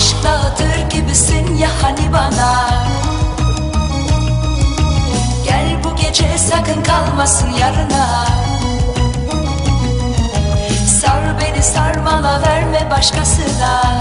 Aşk dağıtır gibisin ya hani bana? Gel bu gece sakın kalmasın yarına. Sar beni sarmala verme başkasına